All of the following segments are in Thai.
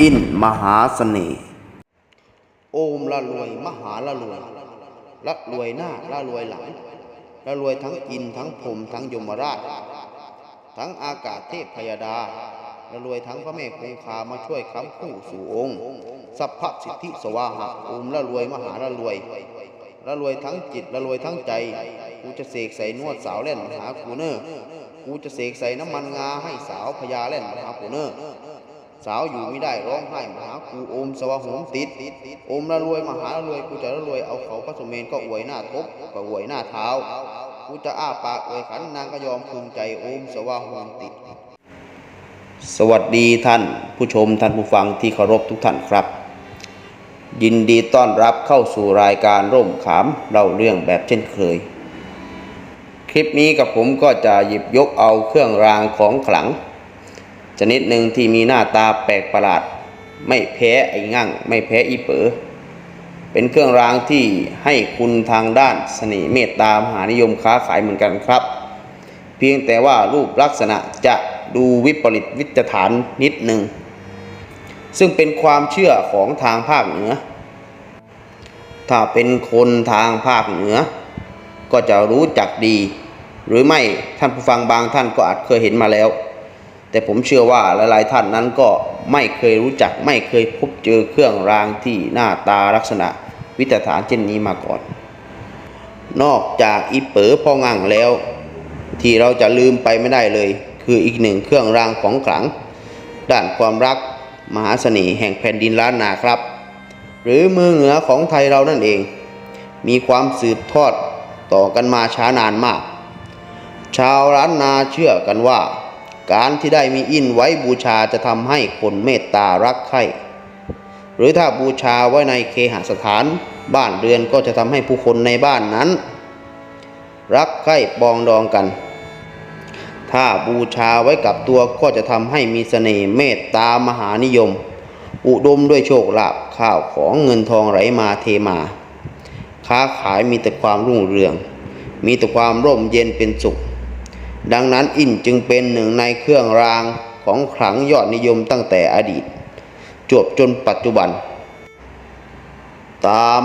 อินมหาเสน่ห์โอมละรวยมหาละรวยละรวยหน้าละรวยหลังละรวยทั้งอินทั้งพรมทั้งยมราช ทั้งอากาศเทพพยดาละรวยทั้งพระแม่คงคามาช่วยค้ำคู่สู่องค์ สัพพสิทธิสวาหะโอมละรวยมหาละรวยละรวยทั้งจิตละรวยทั้งใจ กูจะเสกใส่นวดสาวเล่นมหากูเนอร์กูจะเสกใส่น้ำมันงาให้สาวพญาเล่นมหากูเนอร์ สาวอยู่ไม่ได้ร้องไห้มาหากูอมสวะหงติดอมละรวยมหาละรวยกูจะละรวยเอาเขาพระสมเมนก็อวยหน้าทบก็อวยหน้าเท้ากูจะอ้าปากอวยขันนางก็ยอมพึงใจอมสวะหงติดสวัสดีท่านผู้ชมท่านผู้ฟังที่เคารพทุกท่านครับ ยินดีต้อนรับเข้าสู่รายการร่มขามเล่าเรื่องแบบเช่นเคย คลิปนี้กับผมก็จะหยิบยกเอาเครื่องรางของขลัง ชนิดหนึ่งที่มีหน้าตาแปลกประหลาด ไม่แพ้ไอ้งั่ง ไม่แพ้อีเป๋อเป็นเครื่องรางที่ให้คุณทางด้านเสน่ห์เมตตามหานิยมค้าขายเหมือนกันครับ เพียงแต่ว่ารูปลักษณะจะดูวิปริตวิจฐานนิดหนึ่ง ซึ่งเป็นความเชื่อของทางภาคเหนือ ถ้าเป็นคนทางภาคเหนือ ก็จะรู้จักดี หรือไม่ท่านผู้ฟังบางท่านก็อาจเคยเห็นมาแล้ว แต่ผมเชื่อว่าหลายๆท่านนั้นก็ไม่เคยรู้จักไม่เคยพบเจอเครื่องรางที่หน้าตาลักษณะวิตฐานเช่นนี้มาก่อน นอกจากอีเป๋อพองั่งแล้ว ที่เราจะลืมไปไม่ได้เลย คืออีกหนึ่งเครื่องรางของขลัง ด้านความรักมหาเสน่ห์แห่งแผ่นดินล้านนาครับ หรือมือเหนือของไทยเรานั่นเอง มีความสืบทอดต่อกันมาช้านานมาก ชาวล้านนาเชื่อกันว่า การที่ได้มีอินไว้บูชาจะทำให้คนเมตตารักใคร่หรือถ้าบูชาไว้ในเคหสถาน บ้านเรือนก็จะทำให้ผู้คนในบ้านนั้น รักใคร่ปองดองกัน ถ้าบูชาไว้กับตัวก็จะทำให้มีเสน่ห์เมตตามหานิยม อุดมด้วยโชคลาภข้าวของเงินทองไหลมาเทมา ค้าขายมีแต่ความรุ่งเรือง มีแต่ความร่มเย็นเป็นสุข ดังนั้นอินจึงเป็นหนึ่งในเครื่องรางของขลังยอดนิยมตั้งแต่อดีต จวบจนปัจจุบัน ตาม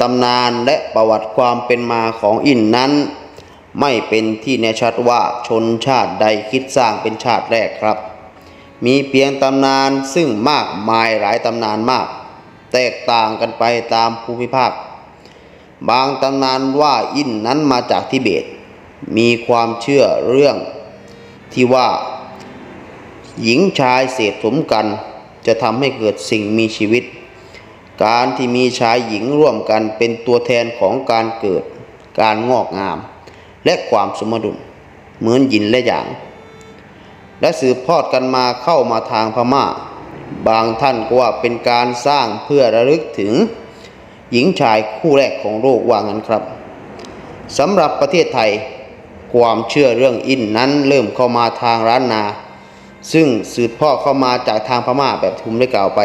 ตำนานและประวัติความเป็นมาของอินนั้น ไม่เป็นที่แน่ชัดว่าชนชาติใดคิดสร้างเป็นชาติแรกครับ มีเพียงตำนานซึ่งมากมายหลายตำนานมาก แตกต่างกันไปตามภูมิภาค บางตำนานว่าอินนั้นมาจากทิเบต มีความเชื่อเรื่องที่ว่า หญิงชายเสพสมกัน จะทำให้เกิดสิ่งมีชีวิต การที่มีชายหญิงร่วมกันเป็นตัวแทนของการเกิด การงอกงาม และความสมดุลเหมือนหยินและหยาง และสืบทอดกันมาเข้ามาทางพมา่า บางท่านก็ว่าเป็นการสร้างเพื่อระลึกถึง หญิงชายคู่แรกของโลกว่างั้นครับสำหรับประเทศไทย ความเชื่อเรื่องอินนั้นเริ่มเข้ามาทางร้านนา ซึ่งสืบทอดเข้ามาจากทางพม่าแบบทุมได้กล่าวไป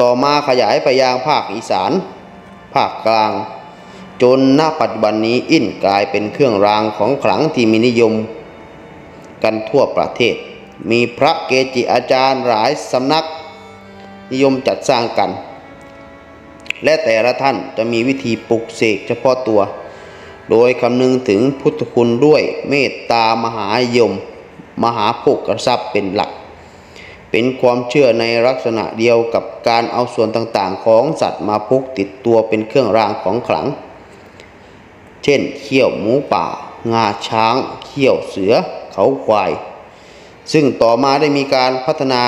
ต่อมาขยายไปยังภาคอีสาน ภาคกลาง จนณปัจจุบันนี้อินกลายเป็นเครื่องรางของขลังที่มีนิยม กันทั่วประเทศ มีพระเกจิอาจารย์หลายสำนัก นิยมจัดสร้างกัน และแต่ละท่านจะมีวิธีปลุกเสกเฉพาะตัว โดยคำนึงถึงพุทธคุณด้วยเมตตามหายม มหาภกทรัพย์เป็นหลัก เป็นความเชื่อในลักษณะเดียวกับการเอาส่วนต่างๆ ของสัตว์มาพกติดตัวเป็นเครื่องรางของขลัง เช่น เขี้ยวหมูป่า งาช้าง เขี้ยวเสือ เขาควาย ซึ่งต่อมาได้มีการพัฒนา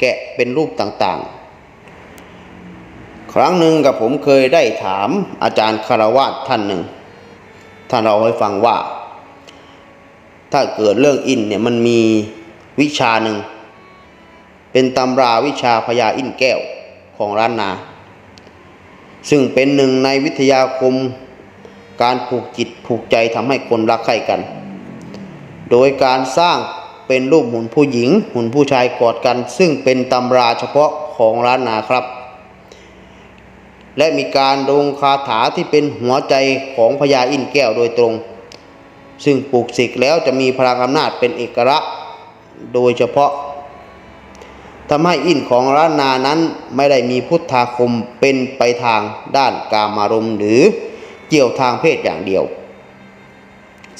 แกะเป็นรูปต่างๆ ครั้งหนึ่งกับผมเคยได้ถามอาจารย์คารวาสท่านหนึ่ง ท่านเราให้ฟังว่า ถ้าเกิดเรื่องอินเนี่ยมันมีวิชาหนึ่ง เป็นตำราวิชาพญาอินแก้วของร้านนา ซึ่งเป็นหนึ่งในวิทยาคมการผูกจิตผูกใจทำให้คนรักใคร่กัน โดยการสร้างเป็นรูปหุ่นผู้หญิงหุ่นผู้ชายกอดกัน ซึ่งเป็นตำราเฉพาะของร้านนาครับ และมีการลงคาถาที่เป็นหัวใจของพญาอินแก้วโดยตรง ซึ่งปลูกเสกแล้วจะมีพลังอำนาจเป็นเอกลักษณ์โดยเฉพาะทำให้อินของล้านนานั้นไม่ได้มีพุทธาคมเป็นไปทางด้านกามารมณ์หรือเกี่ยวทางเพศอย่างเดียว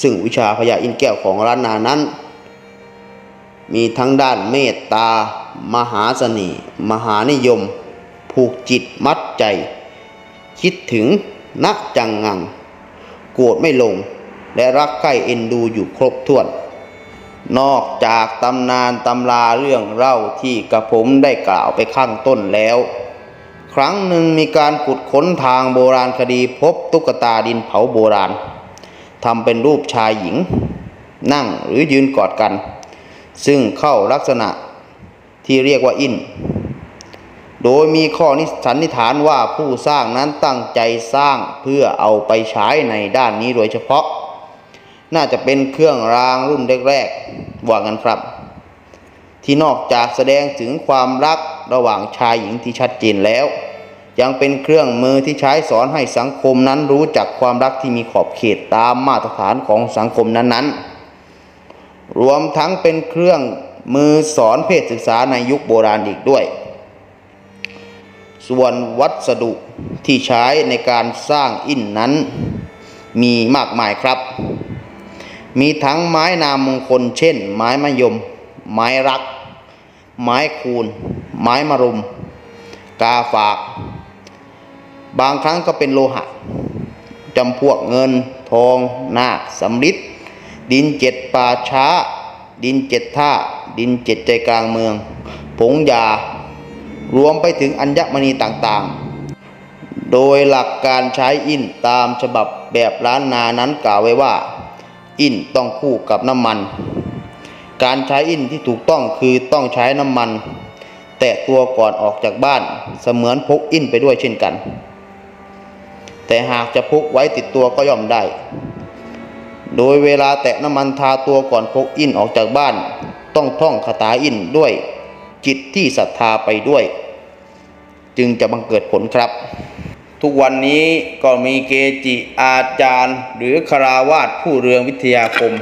ซึ่งวิชาพญาอินแก้วของล้านนานั้น มีทั้งด้านเมตตา มหาเสน่ห์มหานิยม ผูกจิตมัดใจ คิดถึงนักจังงัง โกรธไม่ลง และรักใกล้เอ็นดูอยู่ครบถ้วน นอกจากตำนานตำราเรื่องเล่าที่กระผมได้กล่าวไปข้างต้นแล้ว ครั้งหนึ่งมีการขุดค้นทางโบราณคดีพบตุ๊กตาดินเผาโบราณทำเป็นรูปชายหญิง นั่งหรือยืนกอดกัน ซึ่งเข้าลักษณะที่เรียกว่าอิน โดยมีข้อนิสันนิฐานว่าผู้สร้างนั้นตั้งใจสร้างเพื่อเอาไปใช้ในด้านนี้โดยเฉพาะ น่าจะเป็นเครื่องรางรุ่นแรกๆว่างันครับ ที่นอกจากแสดงถึงความรักระหว่างชายหญิงที่ชัดเจนแล้ว ยังเป็นเครื่องมือที่ใช้สอนให้สังคมนั้นรู้จักความรักที่มีขอบเขตตามมาตรฐานของสังคมนั้นๆ รวมทั้งเป็นเครื่องมือสอนเพศศึกษาในยุคโบราณอีกด้วย ส่วนวัสดุที่ใช้ในการสร้างอินนั้น มีมากมายครับ มีทั้งไม้นามมงคลเช่น ไม้มะยม ไม้รัก ไม้คูน ไม้มะรุม กาฝาก บางครั้งก็เป็นโลหะจำพวกเงิน ทองนาคสำริดดินเจ็ดป่าช้า ดินเจ็ดท่า ดินเจ็ดใจกลางเมือง ผงยา รวมไปถึงอัญมณีต่างๆ โดยหลักการใช้อินตามฉบับแบบล้านนานั้นกล่าวไว้ว่า อินต้องคู่กับน้ำมัน การใช้อินที่ถูกต้องคือต้องใช้น้ำมัน แตะตัวก่อนออกจากบ้านเสมือนพกอินไปด้วยเช่นกัน แต่หากจะพกไว้ติดตัวก็ย่อมได้ โดยเวลาแตะน้ำมันทาตัวก่อนพกอินออกจากบ้าน ต้องท่องคาถาอินด้วย จิตที่ศรัทธาไปด้วย จึงจะบังเกิดผลครับ ทุกวันนี้ก็มีเกจิอาจารย์ หรือคราวาสผู้เรืองวิทยาคม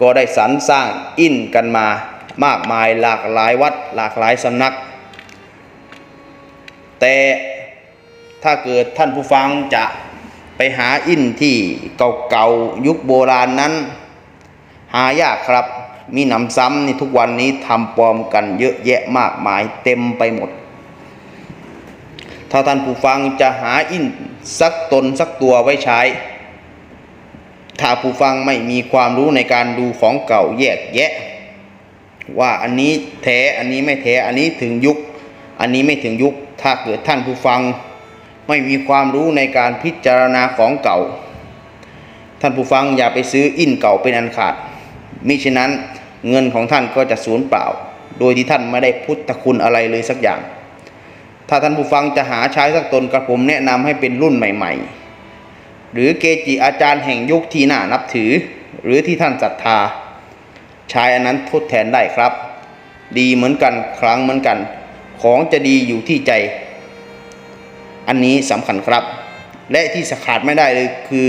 ก็ได้สรรสร้างอินกันมามากมายหลากหลายวัดหลากหลายสำนัก แต่ถ้าเกิดท่านผู้ฟังจะไปหาอินที่เก่าๆยุคโบราณนั้น หายากครับ มีหนำซ้ำนี่ทุกวันนี้ทำปลอมกันเยอะแยะมากมายเต็มไปหมด ถ้าท่านผู้ฟังจะหาอินสักตนสักตัวไว้ใช้ ถ้าผู้ฟังไม่มีความรู้ในการดูของเก่าแยกแยะ ว่าอันนี้แท้อันนี้ไม่แท้อันนี้ถึงยุค อันนี้ไม่ถึงยุค ถ้าเกิดท่านผู้ฟัง ไม่มีความรู้ในการพิจารณาของเก่า ท่านผู้ฟังอย่าไปซื้ออินเก่าเป็นอันขาดมิฉะนั้น เงินของท่านก็จะสูญเปล่า โดยที่ท่านไม่ได้พุทธคุณอะไรเลยสักอย่าง ถ้าท่านผู้ฟังจะหาใช้สักตนกระผมแนะนำให้เป็นรุ่นใหม่ ๆ หรือเกจิอาจารย์แห่งยุคที่น่านับถือ หรือที่ท่านศรัทธาใช้อันนั้นทดแทนได้ครับ ดีเหมือนกันครั้งเหมือนกัน ของจะดีอยู่ที่ใจ อันนี้สำคัญครับ และที่ขาดไม่ได้เลยคือ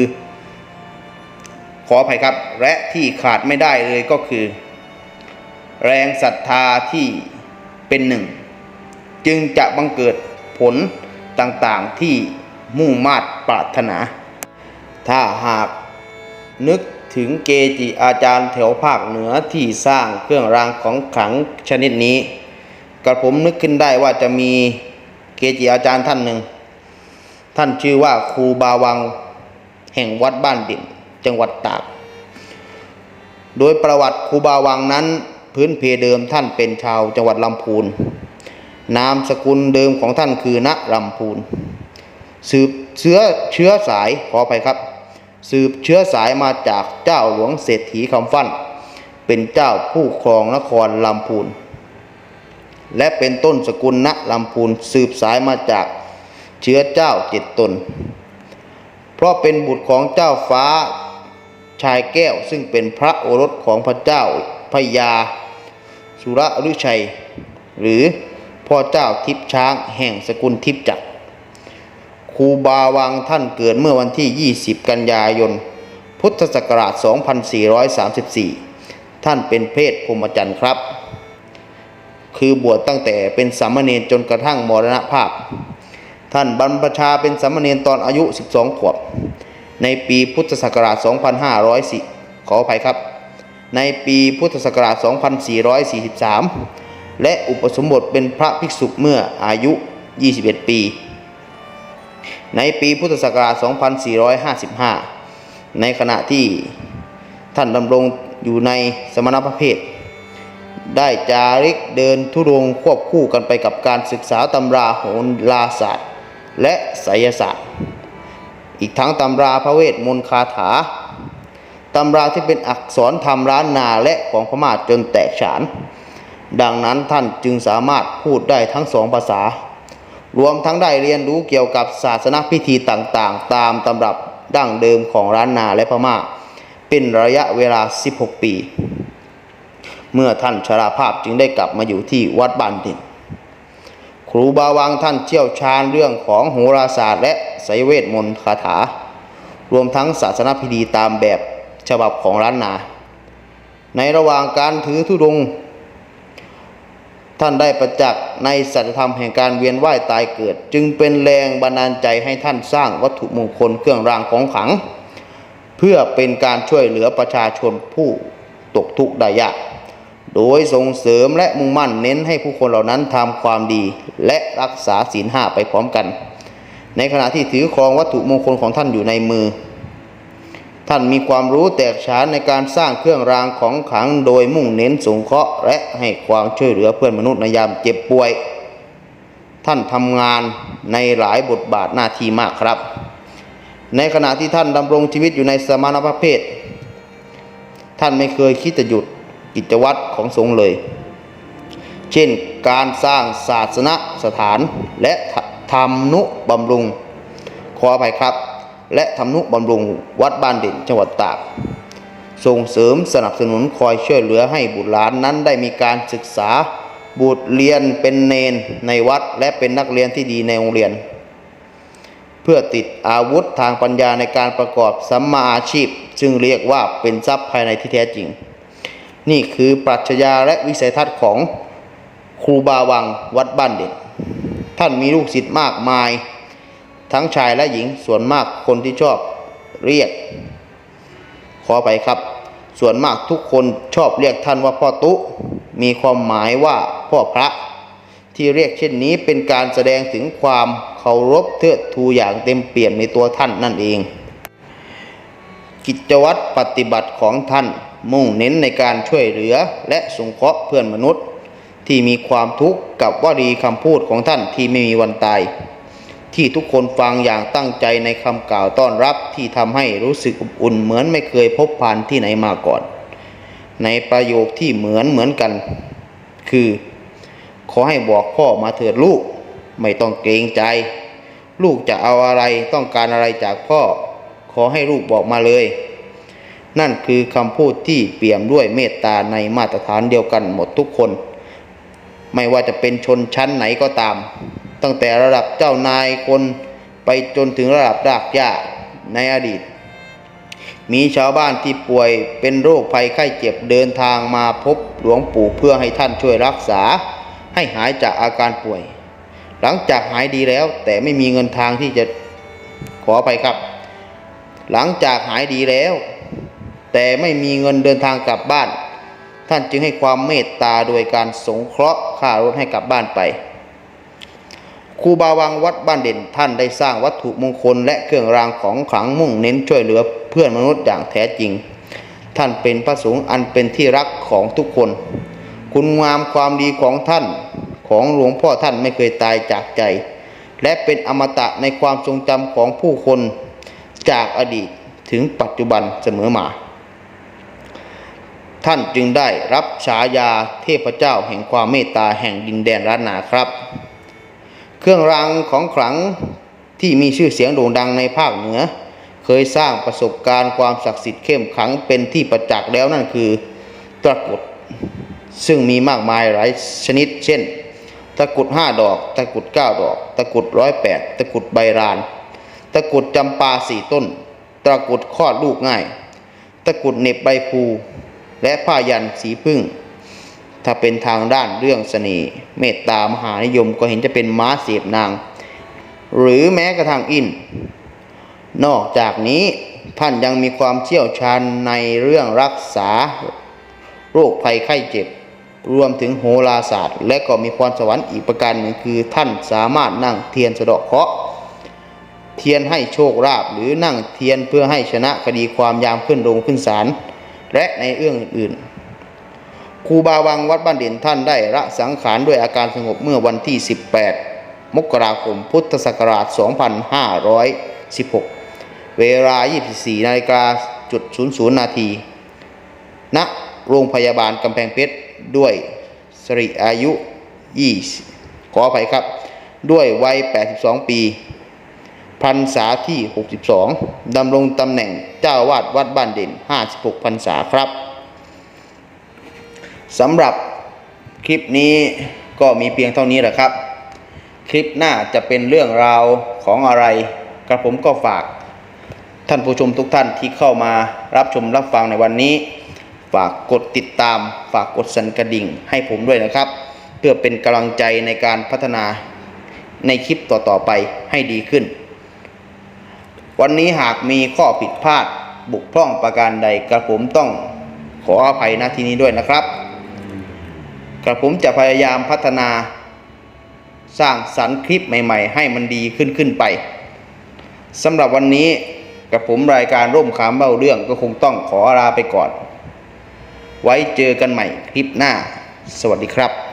ขออภัยครับ และที่ขาดไม่ได้เลยก็คือ แรงศรัทธาที่เป็นหนึ่ง จึงจะบังเกิดผลต่างๆที่มุ่งมาดปรารถนา ถ้าหากนึกถึงเกจิอาจารย์แถวภาคเหนือที่สร้างเครื่องรางของขลังชนิดนี้กระผมนึกขึ้นได้ว่าจะมีเกจิอาจารย์ท่านหนึ่ง ท่านชื่อว่าครูบาวังแห่งวัดบ้านด่นจังหวัดตาก โดยประวัติครูบาวังนั้น พื้นเพเดิมท่านเป็นชาวจังหวัดลำพูน นามสกุลเดิมของท่านคือณลำพูน สืบเชื้อเชื้อสายขอไปครับ สืบเชื้อสายมาจากเจ้าหลวงเศรษฐีคำฟั่น เป็นเจ้าผู้ครองนครลำพูน และเป็นต้นสกุลณลำพูนสืบสายมาจากเชื้อเจ้าเจ็ดตน เพราะเป็นบุตรของเจ้าฟ้าชายแก้วซึ่งเป็นพระโอรสของพระเจ้า พญาสุรฤชัย หรือพ่อเจ้าทิพช้างแห่งสกุลทิพจักรครูบาวังท่านเกิดเมื่อวันที่ 20 กันยายน พุทธศักราช 2434 ท่านเป็นเพศพรหมจรรย์ครับ คือบวชตั้งแต่เป็นสามเณรจนกระทั่งมรณภาพ ท่านบรรพชาเป็นสามเณรตอนอายุ 12 ขวบ ในปีพุทธศักราช 2504ขออภัยครับ ในปีพุทธศักราช 2443 และอุปสมบทเป็นพระภิกษุเมื่ออายุ 21 ปี ในปีพุทธศักราช 2455 ในขณะที่ท่านดำรงอยู่ในสมณประเภทได้จาริกเดินทุรงค์ควบคู่กันไปกับการศึกษาตำราโหราศาสตร์ และไสยศาสตร์ อีกทั้งตำราพระเวทมนต์คาถาำราที่เป็นอักษรธรรมล้านนาและของพม่าจนแตกฉาน ดังนั้นท่านจึงสามารถพูดได้ทั้งสองภาษา รวมทั้งได้เรียนรู้เกี่ยวกับศาสนพิธีต่างๆ ตามตำรับดั้งเดิมของล้านนาและพม่า เป็นระยะเวลา 16 ปี เมื่อท่านชราภาพจึงได้กลับมาอยู่ที่วัดบ้านด่นครูบาวังท่านเชี่ยวชาญเรื่องของโหราศาสตร์และไสยเวทมนต์คาถารวมทั้งศาสนพิธีตามแบบ ฉบับของล้านนา ในระหว่างการถือธุดง ท่านได้ประจักษ์ในสัจธรรมแห่งการเวียนว่ายตายเกิด จึงเป็นแรงบันดาลใจให้ท่านสร้างวัตถุมงคลเครื่องรางของขลัง เพื่อเป็นการช่วยเหลือประชาชนผู้ตกทุกข์ได้ยากโดยส่งเสริมและมุ่งมั่นเน้นให้ผู้คนเหล่านั้นทำความดีและรักษาศีลห้าไปพร้อมกัน ในขณะที่ถือครองวัตถุมงคลของท่านอยู่ในมือ ท่านมีความรู้แตกฉานในการสร้างเครื่องรางของขลังโดยมุ่งเน้นสงเคราะห์และให้ความช่วยเหลือเพื่อนมนุษย์ในยามเจ็บป่วย ท่านทำงานในหลายบทบาทหน้าที่มากครับ ในขณะที่ท่านดำรงชีวิตอยู่ในสมณประเภทท่านไม่เคยคิดจะหยุดกิจวัตรของสงฆ์เลย เช่นการสร้างศาสนสถานและทำนุบำรุงขออภัยครับ และทำนุบำรุงวัดบ้านเด่นจังหวัดตาก ส่งเสริมสนับสนุนคอยช่วยเหลือให้บุตรหลานนั้นได้มีการศึกษาบุตรเรียนเป็นเนนในวัดและเป็นนักเรียนที่ดีในโรงเรียน เพื่อติดอาวุธทางปัญญาในการประกอบสัมมาอาชีพ ซึ่งเรียกว่าเป็นทรัพย์ภายในที่แท้จริง นี่คือปรัชญาและวิสัยทัศน์ของครูบาวังวัดบ้านเด่นท่านมีลูกศิษย์มากมาย ทั้งชายและหญิงส่วนมากคนที่ชอบเรียก ขอไปครับ ส่วนมากทุกคนชอบเรียกท่านว่าพ่อตุ มีความหมายว่าพ่อพระ ที่เรียกเช่นนี้เป็นการแสดงถึงความเคารพเทิดทูอย่างเต็มเปี่ยมในตัวท่านนั่นเอง กิจวัตรปฏิบัติของท่านมุ่งเน้นในการช่วยเหลือและสงเคราะห์เพื่อนมนุษย์ ที่มีความทุกข์กับวลีคำพูดของท่านที่ไม่มีวันตาย ที่ทุกคนฟังอย่างตั้งใจในคำกล่าวต้อนรับที่ทำให้รู้สึกอบอุ่นเหมือนไม่เคยพบผ่านที่ไหนมาก่อน ในประโยคที่เหมือนเหมือนกัน คือ ขอให้บอกพ่อมาเถิดลูก ไม่ต้องเกรงใจ ลูกจะเอาอะไรต้องการอะไรจากพ่อ ขอให้ลูกบอกมาเลย นั่นคือคำพูดที่เปี่ยมด้วยเมตตาในมาตรฐานเดียวกันหมดทุกคน ไม่ว่าจะเป็นชนชั้นไหนก็ตาม ตั้งแต่ระดับเจ้านายคนไปจนถึงระดับรากหญ้าในอดีต มีชาวบ้านที่ป่วยเป็นโรคภัยไข้เจ็บเดินทางมาพบหลวงปู่เพื่อให้ท่านช่วยรักษา ให้หายจากอาการป่วย หลังจากหายดีแล้วแต่ไม่มีเงินทางที่จะขอไปครับ หลังจากหายดีแล้ว แต่ไม่มีเงินเดินทางกลับบ้าน ท่านจึงให้ความเมตตาโดยการสงเคราะห์ค่ารถให้กลับบ้านไป ครูบาวังวัดบ้านเด่นท่านได้สร้างวัตถุมงคลและเครื่องรางของขลังมุ่งเน้นช่วยเหลือเพื่อนมนุษย์อย่างแท้จริง ท่านเป็นพระสงฆ์อันเป็นที่รักของทุกคน คุณงามความดีของท่านของหลวงพ่อท่านไม่เคยตายจากใจ และเป็นอมตะในความทรงจำของผู้คนจากอดีตถึงปัจจุบันเสมอมา ท่านจึงได้รับฉายาเทพเจ้าแห่งความเมตตาแห่งดินแดนล้านนาครับ เครื่องรางของขลังที่มีชื่อเสียงโด่งดังในภาคเหนือ เคยสร้างประสบการณ์ความศักดิ์สิทธิ์เข้มขังเป็นที่ประจักษ์แล้วนั่นคือตะกรุดซึ่งมีมากมายหลายชนิด เช่น ตะกรุดห้าดอก ตะกรุดเก้าดอก ตะกรุดร้อยแปดตะกรุดใบราน ตะกรุดจำปาสี่ต้น ตะกรุดคลอดลูกง่าย ตะกรุดเน็บใบพูและผ้ายันสีพึ่ง ถ้าเป็นทางด้านเรื่องเสน่ห์เมตตามหานิยมก็เห็นจะเป็นม้าเสียบนาง หรือแม้กระทั่งอิน นอกจากนี้ท่านยังมีความเชี่ยวชาญในเรื่องรักษา โรคภัยไข้เจ็บ รวมถึงโหราศาสตร์ และก็มีพรสวรรค์อีกประการหนึ่งคือ ท่านสามารถนั่งเทียนสะเดาะเคราะห์เทียนให้โชคลาภหรือนั่งเทียนเพื่อให้ชนะคดีความยามขึ้นโรงขึ้นศาลและในเรื่องอื่น ครูบาวังวัดบ้านเด่นท่านได้ละสังขารด้วยอาการสงบเมื่อวันที่ 18 มกราคมพุทธศักราช 2516 เวลา 24นาฬิกาจุด00นาทีณโรงพยาบาลกำแพงเพชรด้วยสริอายุ 20 ขออภัยครับ ด้วยวัย 82 ปีพรรษาที่ 62ดำรงตำแหน่งเจ้าวาดวัดบ้านเด่น 56พรรษาครับ สำหรับคลิปนี้ก็มีเพียงเท่านี้แหละครับ คลิปหน้าจะเป็นเรื่องราวของอะไรกระผมก็ฝาก ท่านผู้ชมทุกท่านที่เข้ามารับชมรับฟังในวันนี้ ฝากกดติดตาม ฝากกดสั่นกระดิ่งให้ผมด้วยนะครับ เพื่อเป็นกำลังใจในการพัฒนาในคลิปต่อๆไปให้ดีขึ้น วันนี้หากมีข้อผิดพลาดบกพร่องประการใดกระผมต้องขออภัยณที่นี้ด้วยนะครับ กระผมจะพยายามพัฒนาสร้างสรรค์คลิปใหม่ ๆ ให้มันดีขึ้นขึ้นไปสำหรับวันนี้กระผมรายการร่มขามเบ้าเรื่องก็คงต้องขอลาไปก่อน ไว้เจอกันใหม่คลิปหน้า สวัสดีครับ